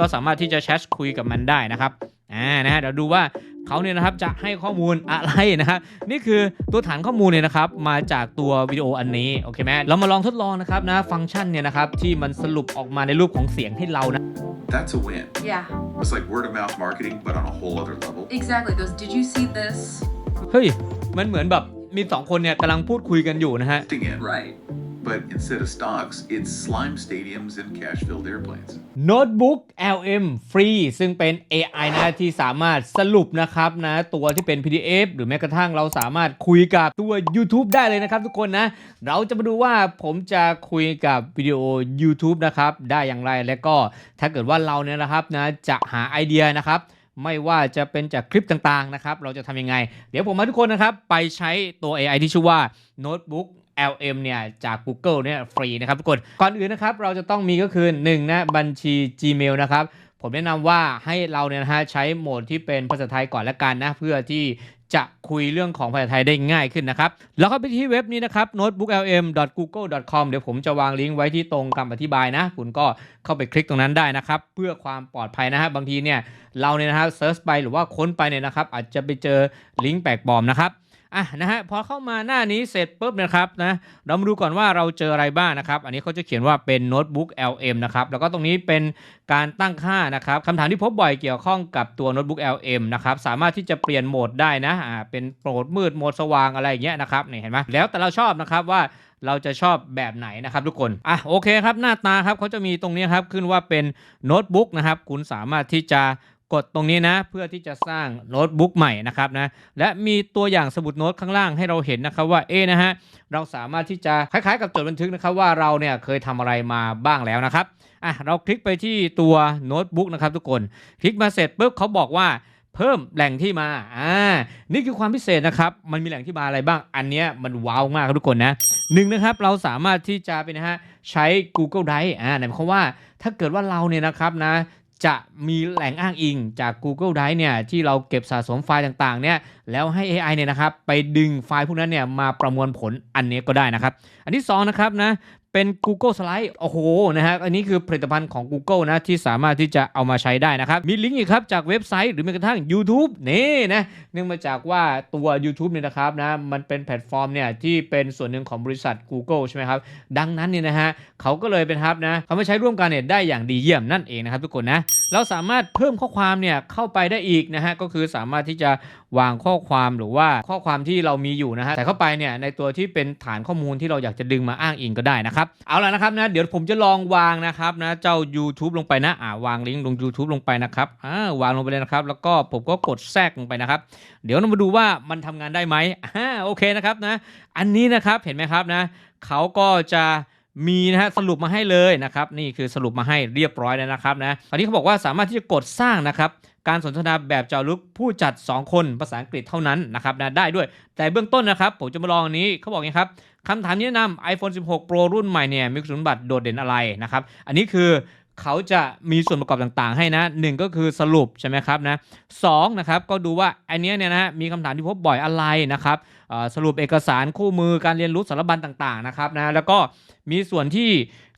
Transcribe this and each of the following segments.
เราสามารถที่จะแชทคุยกับมันได้นะครับอ่านะฮะเดี๋ยวดูว่าเขาเนี่ยนะครับจะให้ข้อมูลอะไรนะครับนี่คือตัวฐานข้อมูลเนี่ยนะครับมาจากตัววิดีโออันนี้โอเคไหมเรามาลองทดลองนะครับนะฟังก์ชันเนี่ยนะครับที่มันสรุปออกมาในรูปของเสียงให้เรานะ That's a win. Yeah, It's like word of mouth marketing, but on a whole other level. exactly. Those, did you see this? เฮ้ยมันเหมือนแบบมีสองคนเนี่ยกำลังพูดคุยกันอยู่นะฮะ Lifting it, right? But instead of stocks, it's slime stadiums and cash-filled airplanes. โน้ตบุ๊ก LM ฟรีซึ่งเป็น AI นะที่สามารถสรุปนะครับนะตัวที่เป็น PDF หรือแม้กระทั่งเราสามารถคุยกับตัว YouTube ได้เลยนะครับทุกคนนะ เราจะมาดูว่าผมจะคุยกับวิดีโอ YouTube นะครับ ได้อย่างไรและก็ถ้าเกิดว่าเราเนี่ยนะครับนะจะหาไอเดียนะครับไม่ว่าจะเป็นจากคลิปต่างๆนะครับ เราจะทำยังไง เดี๋ยวผมมาทุกคนนะครับ ไปใช้ตัว AI ที่ชื่อว่า Notebook LM เนี่ยจาก Google เนี่ยฟรีนะครับทุกคน ก่อนอื่นนะครับเราจะต้องมีก็คือ1นะบัญชี Gmail นะครับผมแนะนำว่าให้เราเนี่ยนะฮะใช้โหมดที่เป็นภาษาไทยก่อนละกันนะเพื่อที่จะคุยเรื่องของภาษาไทยได้ง่ายขึ้นนะครับ แล้วก็ไปที่เว็บนี้นะครับ notebooklm.google.com เดี๋ยวผมจะวางลิงก์ไว้ที่ตรงคำอธิบายนะ คุณก็เข้าไปคลิกตรงนั้นได้นะครับ เพื่อความปลอดภัยนะฮะบางทีเนี่ยเราเนี่ยนะฮะเซิร์ชไปหรือว่าค้นไปเนี่ยนะครับ อาจจะไปเจอลิงก์แปลกปลอมนะครับ อะนะฮะพอเข้ามาหน้านี้เสร็จปุ๊บนะครับนะเรามาดูก่อนว่าเราเจออะไรบ้างนะครับอันนี้เขาจะเขียนว่าเป็นโน้ตบุ๊ก LM นะครับแล้วก็ตรงนี้เป็นการตั้งค่านะครับคำถามที่พบบ่อยเกี่ยวข้องกับตัวโน้ตบุ๊ก LM นะครับสามารถที่จะเปลี่ยนโหมดได้นะอ่าเป็นโหมดมืดโหมดสว่างอะไรอย่างเงี้ยนะครับนี่เห็นไหมแล้วแต่เราชอบนะครับว่าเราจะชอบแบบไหนนะครับทุกคน อะโอเคครับหน้าตาครับเขาจะมีตรงนี้ครับขึ้นว่าเป็นโน้ตบุ๊กนะครับคุณสามารถที่จะ กดตรงนี้นะ เพื่อที่จะสร้างโน้ตบุ๊กใหม่นะครับนะและมีตัวอย่างสมุดโน้ตข้างล่างให้เราเห็นนะครับว่าเอ๊นะฮะเราสามารถที่จะคล้ายๆ กับจดบันทึกนะครับว่าเราเนี่ยเคยทำอะไรมาบ้างแล้วนะครับอะเราคลิกไปที่ตัวโน้ตบุ๊กนะครับทุกคน คลิกมาเสร็จปุ๊บเขาบอกว่าเพิ่มแหล่งที่มา อ่า นี่คือความพิเศษนะครับ มันมีแหล่งที่มาอะไรบ้าง อันเนี้ยมันว้าวมากครับทุกคนนะหนึ่งนะครับ เราสามารถที่จะเป็นนะฮะใช้ Google Drive อ่าหมายความว่าถ้าเกิดว่าเราเนี่ยนะครับนะ จะมีแหล่งอ้างอิงจาก Google Drive เนี่ยที่เราเก็บสะสมไฟล์ต่างๆเนี่ยแล้วให้ AI เนี่ยนะครับไปดึงไฟล์พวกนั้นเนี่ยมาประมวลผลอันนี้ก็ได้นะครับ อันที่2นะครับนะ เป็น Google Slide โอ้โหนะฮะอันนี้คือผลิตภัณฑ์ของ Google นะ ที่สามารถที่จะเอามาใช้ได้นะครับ มีลิงก์อีกครับ จากเว็บไซต์หรือแม้กระทั่ง YouTube นี่นะเนื่องมาจากว่าตัว YouTube เนี่ยนะครับนะมันเป็นแพลตฟอร์มเนี่ยที่เป็นส่วนหนึ่งของบริษัท Google ใช่ไหมครับ ดังนั้นเนี่ยนะฮะเขาก็เลยเป็นครับนะเขามาใช้ร่วมกันเนี่ยได้อย่างดีเยี่ยมนั่นเองนะครับทุกคนนะเราสามารถเพิ่มข้อความเนี่ยเข้าไปได้อีกนะฮะก็คือสามารถที่จะวางข้อความหรือว่าข้อความที่เรามีอยู่นะฮะแต่เข้าไปเนี่ยในตัวที่เป็นฐานข้อมูลที่เราอยากจะดึงมาอ้างอิงก็ได้นะครับเอาละนะครับนะเดี๋ยวผมจะลองวางนะครับนะเจ้า YouTube ลงไปนะอ่าวางลิงก์ลง YouTube ลงไปนะครับอ่าวางลงไปเลยนะครับ แล้วก็ผมก็กดแทรกลงไปนะครับ เดี๋ยวเรามาดูว่ามันทำงานได้ไหมอ่าโอเคนะครับนะอันนี้นะครับเห็นไหมครับนะเขาก็จะมีนะฮะสรุปมาให้เลยนะครับ นี่คือสรุปมาให้เรียบร้อยแล้วนะครับนะตอนนี้เขาบอกว่าสามารถที่จะกดสร้างนะครับ การสนทนาแบบเจาะลึกผู้จัด 2 คนภาษาอังกฤษเท่านั้นนะครับนะได้ด้วย แต่เบื้องต้นนะครับ ผมจะมาลองอันนี้เขาบอกไงครับคำถามแนะนำ iPhone 16 Pro รุ่นใหม่เนี่ยมีคุณสมบัติโดดเด่นอะไรนะครับ อันนี้คือ เขาจะมีส่วนประกอบต่างๆ ให้นะหนึ่งก็คือสรุปใช่ไหมครับนะสองนะครับก็ดูว่าอันเนี้ยเนี่ยนะฮะมีคำถามที่พบบ่อยอะไรนะครับสรุปเอกสารคู่มือการเรียนรู้สารบัญต่างๆนะครับนะแล้วก็มีส่วนที่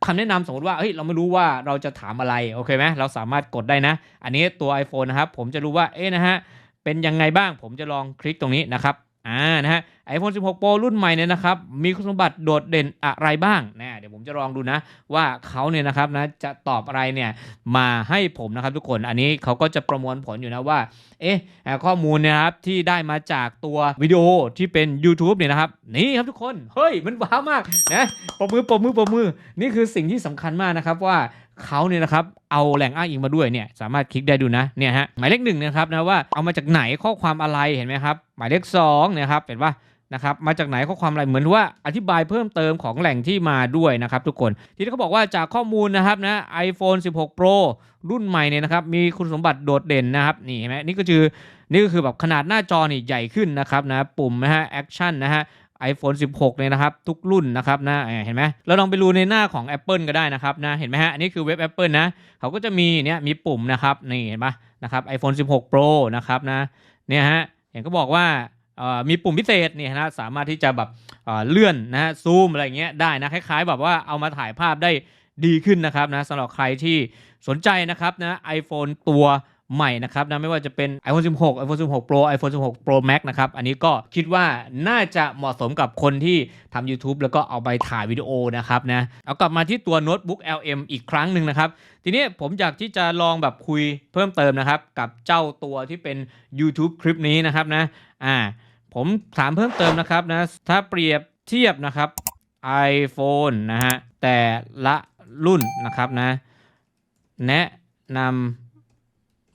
คำแนะนำสมมติว่าเฮ้ยเราไม่รู้ว่าเราจะถามอะไรโอเคไหมเราสามารถกดได้นะ อันนี้ตัว iPhone นะครับผมจะรู้ว่าเอ๊ะนะฮะเป็นยังไงบ้างผมจะลองคลิกตรงนี้นะครับ อ่านะฮะ iPhone 16 Pro รุ่นใหม่เนี่ยนะครับ มีคุณสมบัติโดดเด่นอะไรบ้างนะเดี๋ยวผมจะลองดูนะ ว่าเขาเนี่ยนะครับนะจะตอบอะไรเนี่ยมาให้ผมนะครับทุกคนอันนี้เขาก็จะประมวลผลอยู่นะว่า เอ๊ะข้อมูลเนยนะครับที่ได้มาจากตัววิดีโอที่เป็น YouTube เนี่ยนะครับ นี่ครับทุกคน เฮ้ย มันว้าวมากนะปรบมือปรบมือปรบมือ นี่คือสิ่งที่สำคัญมากนะครับว่า เขาเนี่ยนะครับเอาแหล่งอ้างอิงมาด้วยเนี่ยสามารถคลิกได้ดูนะเนี่ยฮะหมายเลขหนึ่งนะครับนะว่าเอามาจากไหนข้อความอะไรเห็นไหมครับหมายเลขสองนะครับเห็นว่านะครับมาจากไหนข้อความอะไรเหมือนว่าอธิบายเพิ่มเติมของแหล่งที่มาด้วยนะครับทุกคนที่เขาบอกว่าจากข้อมูลนะครับนะ iPhone 16 Pro รุ่นใหม่เนี่ยนะครับมีคุณสมบัติโดดเด่นนะครับนี่เห็นไหมนี่ก็คือนี่ก็คือแบบขนาดหน้าจอนี่ใหญ่ขึ้นนะครับนะปุ่มนะฮะแอคชั่นนะฮะ iPhone 16เนี่ยนะครับ ทุกรุ่นนะครับนะเห็นไหมเราลองไปดูในหน้าของ Apple ก็ได้นะครับนะเห็นไหมฮะอันนี้คือเว็บ Apple นะเขาก็จะมีเนี่ยมีปุ่มนะครับนี่เห็นปะนะครับ iPhone 16 Pro นะครับนะเนี่ยฮะเห็นก็บอกว่าเอ่อมีปุ่มพิเศษเนี่ยนะสามารถที่จะแบบเอ่อเลื่อนนะซูมอะไรเงี้ยได้นะคล้ายๆ แบบว่าเอามาถ่ายภาพได้ดีขึ้นนะครับนะสำหรับใครที่สนใจนะครับนะ iPhone ตัว ใหม่นะครับนะไม่ว่าจะเป็น iPhone 16 iPhone 16 Pro iPhone 16 Pro Max นะครับ อันนี้ก็คิดว่าน่าจะเหมาะสมกับคนที่ทำ YouTube แล้วก็เอาไปถ่ายวิดีโอนะครับนะเอากลับมาที่ตัวโน้ตบุ๊ก LM อีกครั้งหนึ่งนะครับ ทีนี้ผมอยากที่จะลองแบบคุยเพิ่มเติมนะครับ กับเจ้าตัวที่เป็น YouTube คลิปนี้นะครับนะอ่าผมถามเพิ่มเติมนะครับนะถ้าเปรียบเทียบนะครับ iPhone นะฮะแต่ละรุ่นนะครับนะแนะนำ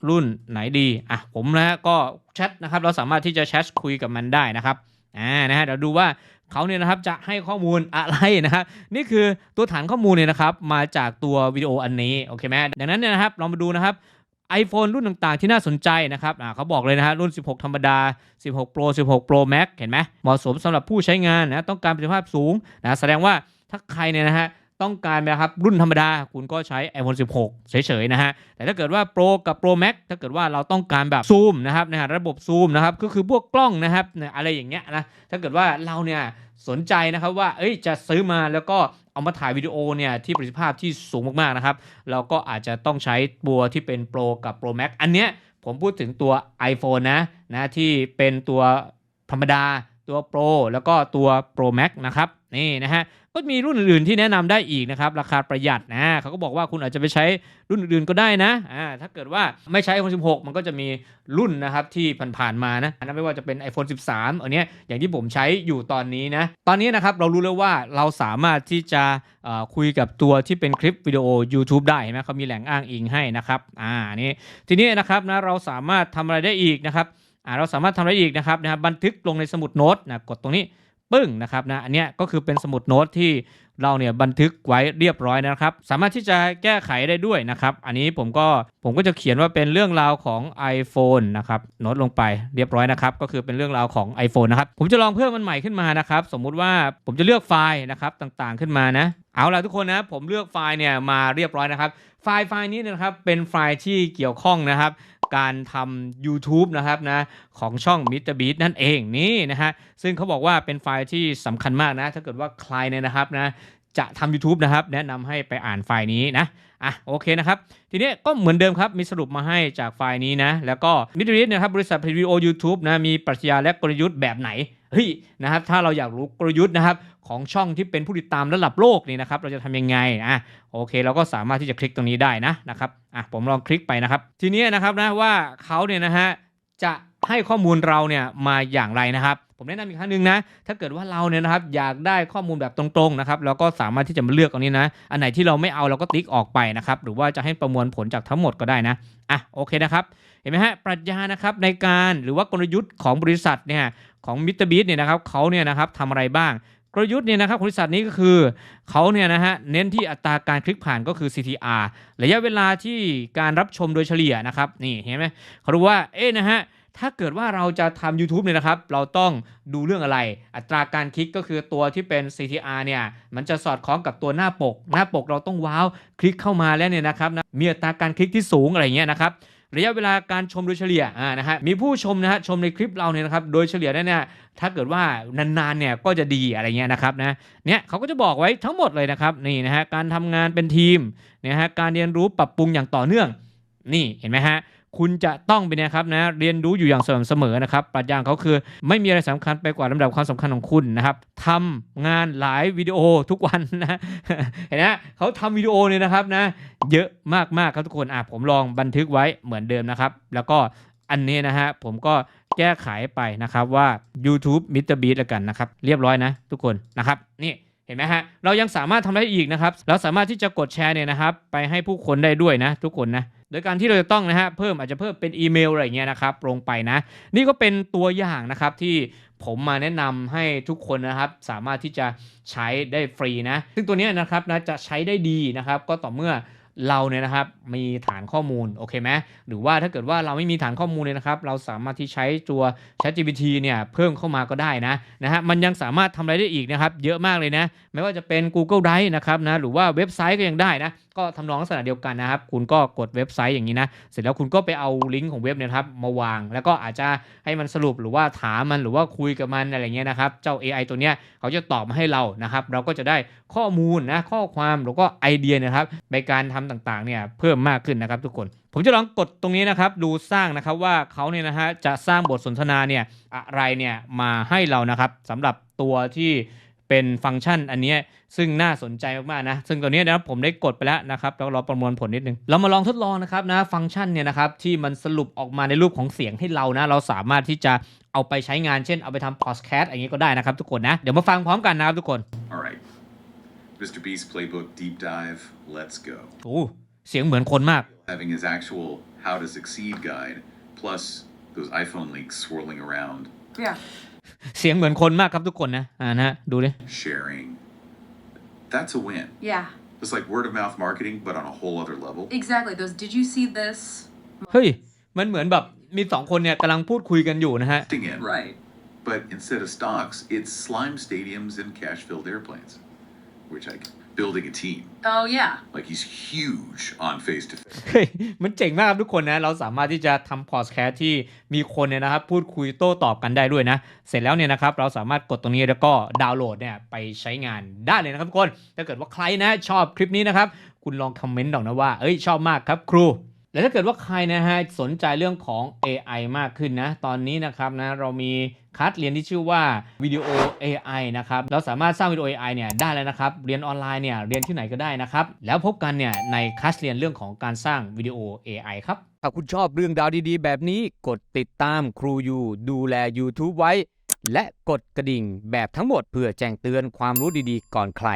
รุ่นไหนดีอะผมนะฮะก็แชทนะครับเราสามารถที่จะแชทคุยกับมันได้นะครับอ่านะฮะเดี๋ยวดูว่าเขาเนี่ยนะครับจะให้ข้อมูลอะไรนะครับนี่คือตัวฐานข้อมูลเนี่ยนะครับมาจากตัววิดีโออันนี้โอเคไหมดังนั้นเนี่ยนะครับเรามาดูนะครับ iPhone รุ่นต่างๆ ที่น่าสนใจนะครับอ่าเขาบอกเลยนะฮะรุ่น 16 ธรรมดา 16 Pro 16 Pro Max เห็นไหมเหมาะสมสำหรับผู้ใช้งานนะต้องการประสิทธิภาพสูงนะแสดงว่าถ้าใครเนี่ยนะฮะ ต้องการนะครับรุ่นธรรมดา คุณก็ใช้ iPhone 16 เฉยๆนะฮะ แต่ถ้าเกิดว่า Pro กับ Pro Max ถ้าเกิดว่าเราต้องการแบบซูมนะครับนะฮะระบบซูมนะครับก็คือพวกกล้องนะครับอะไรอย่างเงี้ยนะถ้าเกิดว่าเราเนี่ยสนใจนะครับว่าเอ้ยจะซื้อมาแล้วก็เอามาถ่ายวิดีโอเนี่ยที่ประสิทธิภาพที่สูงมากๆนะครับเราก็อาจจะต้องใช้ตัวที่เป็น Pro กับ Pro Max อันเนี้ยผมพูดถึงตัว iPhone นะนะที่เป็นตัวธรรมดาตัว Pro แล้วก็ตัว Pro Max นะครับนี่นะฮะ ก็มีรุ่นอื่นๆที่แนะนำได้อีกนะครับ ราคาประหยัดนะเขาก็บอกว่าคุณอาจจะไปใช้รุ่นอื่นๆก็ได้นะอ่าถ้าเกิดว่าไม่ใช้ iPhone 16 มันก็จะมีรุ่นนะครับที่ผ่านๆมานะนนั้นไม่ว่าจะเป็น iPhone 13 อันเนี้ยอย่างที่ผมใช้อยู่ตอนนี้นะ ตอนนี้นะครับเรารู้แล้วว่าเราสามารถที่จะอ่อคุยกับตัวที่เป็นคลิปวิดีโอ YouTube ได้เห็นไหมเขามีแหล่งอ้างอิงให้นะครับอ่านี่ทีนี้นะครับนะเราสามารถทำอะไรได้อีกนะครับอ่าเราสามารถทำอะไรอีกนะครับนะครับบันทึกลงในสมุดโน้ตนะกดตรงนี้ ปึ้งนะครับนะอันเนี้ยก็คือเป็นสมุดโน้ตที่ เราเนี่ยบันทึกไว้เรียบร้อยนะครับ สามารถที่จะแก้ไขได้ด้วยนะครับ อันนี้ผมก็ผมก็จะเขียนว่าเป็นเรื่องราวของ iPhone นะครับโน้ตลงไปเรียบร้อยนะครับ ก็คือเป็นเรื่องราวของ iPhone นะครับ ผมจะลองเพิ่มมันใหม่ขึ้นมานะครับ สมมุติว่าผมจะเลือกไฟล์นะครับต่างๆขึ้นมานะเอาล่ะทุกคนนะผมเลือกไฟล์เนี่ยมาเรียบร้อยนะครับ ไฟล์ไฟล์นี้นยนะครับเป็นไฟล์ที่เกี่ยวข้องนะครับ การทำ YouTube นะครับนะของช่อง MrBeat นั่นเองนี่นะฮะซึ่งเขาบอกว่าเป็นไฟล์ที่สำคัญมากนะ ถ้าเกิดว่าใครเนี่ยนะครับนะ จะทำ YouTube นะครับ แนะนำให้ไปอ่านไฟล์นี้นะ อะโอเคนะครับ ทีนี้ก็เหมือนเดิมครับ มีสรุปมาให้จากไฟล์นี้นะ แล้วก็มิตรวิทย์นะครับ บริษัทผลิตวิโอ YouTube นะ มีปรัชญาและกลยุทธ์แบบไหน เฮ้ยนะครับ ถ้าเราอยากรู้กลยุทธ์นะครับของช่องที่เป็นผู้ติดตามระดับโลกนี่นะครับ เราจะทำยังไงอะโอเค เราก็สามารถที่จะคลิกตรงนี้ได้นะนะครับอะผมลองคลิกไปนะครับ ทีนี้นะครับนะว่าเขาเนี่ยนะฮะจะให้ข้อมูลเราเนี่ยมาอย่างไรนะครับ ผมแนะนำอีกครั้งหนึ่งนะ ถ้าเกิดว่าเราเนี่ยนะครับอยากได้ข้อมูลแบบตรงๆนะครับเราก็สามารถที่จะมาเลือกตรงนี้นะ อันไหนที่เราไม่เอาเราก็ติ๊กออกไปนะครับ หรือว่าจะให้ประมวลผลจากทั้งหมดก็ได้นะ อะโอเคนะครับ เห็นไหมฮะ ปรัชญานะครับในการหรือว่ากลยุทธ์ของบริษัทเนี่ยของมิสเตอร์บีเนี่ยนะครับเขาเนี่ยนะครับทำอะไรบ้างกลยุทธ์เนี่ยนะครับบริษัทนี้ก็คือเขาเนี่ยนะฮะเน้นที่อัตราการคลิกผ่านก็คือ CTR ระยะเวลาที่การรับชมโดยเฉลี่ยนะครับนี่เห็นไหมเขารู้ว่าเอ๊ะนะฮะ ถ้าเกิดว่าเราจะทำ YouTube เนี่ยนะครับ เราต้องดูเรื่องอะไร อัตราการคลิกก็คือตัวที่เป็น CTR เนี่ย มันจะสอดคล้องกับตัวหน้าปก หน้าปกเราต้องว้าว คลิกเข้ามาแล้วเนี่ยนะครับนะมีอัตราการคลิกที่สูงอะไรเงี้ยนะครับ ระยะเวลาการชมโดยเฉลี่ยอ่านะฮะ มีผู้ชมนะฮะชมในคลิปเราเนี่ยนะครับ โดยเฉลี่ยเนี่ย ถ้าเกิดว่านานๆเนี่ยก็จะดีอะไรเงี้ยนะครับนะ เนี่ยเขาก็จะบอกไว้ทั้งหมดเลยนะครับ นี่นะฮะ การทำงานเป็นทีมนะฮะ การเรียนรู้ปรับปรุงอย่างต่อเนื่อง นี่เห็นไหมฮะ คุณจะต้องเป็นะครับนะเรียนรู้อยู่อย่างสม่ำเสมอนะครับปรัชญางเขาคือไม่มีอะไรสำคัญไปกว่าลำดับความสำคัญของคุณนะครับทำงานหลายวิดีโอทุกวันนะเห็นไหมเขาทำวิดีโอเนี่ยนะครับนะเยอะมากๆครับทุกคนอะผมลองบันทึกไว้เหมือนเดิมนะครับ แล้วก็อันนี้นะฮะผมก็แก้ไขไปนะครับว่า YouTube Mr. Beat แล้วกันนะครับ เรียบร้อยนะทุกคนนะครับนี่เห็นไหมฮะเรายังสามารถทำได้อีกนะครับ เราสามารถที่จะกดแชร์เนี่ยนะครับ ไปให้ผู้คนได้ด้วยนะ ทุกคนนะ โดยการที่เราจะต้องนะฮะเพิ่มอาจจะเพิ่มเป็นอีเมลอะไรเงี้ยนะครับลงไปนะ นี่ก็เป็นตัวอย่างนะครับที่ผมมาแนะนำให้ทุกคนนะครับ สามารถที่จะใช้ได้ฟรีนะ ซึ่งตัวนี้นะครับนะจะใช้ได้ดีนะครับ ก็ต่อเมื่อเราเนี่ยนะครับมีฐานข้อมูลโอเคไหมหรือว่าถ้าเกิดว่าเราไม่มีฐานข้อมูลเลยนะครับ เราสามารถที่ใช้ตัว ChatGPT เนี่ยเพิ่มเข้ามาก็ได้นะนะฮะมันยังสามารถทำอะไรได้อีกนะครับ เยอะมากเลยนะ ไม่ว่าจะเป็น Google Drive นะครับนะหรือว่าเว็บไซต์ก็ยังได้นะ ก็ทำนองลักษณะเดียวกันนะครับ คุณก็กดเว็บไซต์อย่างนี้นะ เสร็จแล้วคุณก็ไปเอาลิงก์ของเว็บเนี่ยครับมาวาง แล้วก็อาจจะให้มันสรุปหรือว่าถามมันหรือว่าคุยกับมันอะไรเงี้ยนะครับ เจ้า AI ตัวเนี้ยเขาจะตอบมาให้เรานะครับ เราก็จะได้ข้อมูลนะข้อความแล้วก็ไอเดียนะครับในการทำต่างๆเนี่ยเพิ่มมากขึ้นนะครับทุกคน ผมจะลองกดตรงนี้นะครับดูสร้างนะครับว่าเขาเนี่ยนะฮะจะสร้างบทสนทนาเนี่ยอะไรเนี่ยมาให้เรานะครับสำหรับตัวที่ เป็นฟังก์ชันอันเนี้ยซึ่งน่าสนใจมากๆนะ ซึ่งตัวเนี้ยนะครับผมได้กดไปแล้วนะครับแล้วเราประมวลผลนิดนึง เรามาลองทดลองนะครับนะฟังก์ชันเนี่ยนะครับที่มันสรุปออกมาในรูปของเสียงให้เรานะ เราสามารถที่จะเอาไปใช้งานเช่นเอาไปทำพอดแคสต์อย่างนี้ก็ได้นะครับทุกคนนะ เดี๋ยวมาฟังพร้อมกันนะครับทุกคน All right. Mr. Beast Playbook Deep Dive. Let's go. โอ้เสียงเหมือนคนมาก Having his actual How to Succeed guide, plus those iPhone links swirling around, Yeah. เสียงเหมือนคนมากครับทุกคนนะ อ่านะฮะดูดิ sharing. That's a win. Yeah. It's like word of mouth marketing, but on a whole other level. Exactly. Those did you see this? เฮ้ย มันเหมือนแบบมีสองคนเนี่ยกำลังพูดคุยกันอยู่นะฮะ Thing in. Right. But instead of stocks, it's slime stadiums and cash filled airplanes. Which I building a team. Oh yeah. Like he's huge on face to face. เฮ้ยมันเจ๋งมากครับทุกคนนะ เราสามารถที่จะทำพอดแคสต์ที่มีคนเนี่ยนะครับ พูดคุยโต้ตอบกันได้ด้วยนะ เสร็จแล้วเนี่ยนะครับ เราสามารถกดตรงนี้แล้วก็ดาวน์โหลดเนี่ยไปใช้งานได้เลยนะครับทุกคน ถ้าเกิดว่าใครนะชอบคลิปนี้นะครับ คุณลองคอมเมนต์ดอกนะว่า เอ้ยชอบมากครับครู และถ้าเกิดว่าใครนะฮะสนใจเรื่องของ AI มากขึ้นนะ ตอนนี้นะครับนะเรามีคลาสเรียนที่ชื่อว่าวิดีโอ AI นะครับ เราสามารถสร้างวิดีโอ AI เนี่ยได้แล้วนะครับ เรียนออนไลน์เนี่ยเรียนที่ไหนก็ได้นะครับ แล้วพบกันเนี่ยในคลาสเรียนเรื่องของการสร้างวิดีโอ AI ครับ ถ้าคุณชอบเรื่องราวดีๆ แบบนี้กดติดตามครูยูดูแล YouTube ไว้ และกดกระดิ่งแบบทั้งหมดเพื่อแจ้งเตือนความรู้ดีๆ ก่อนใคร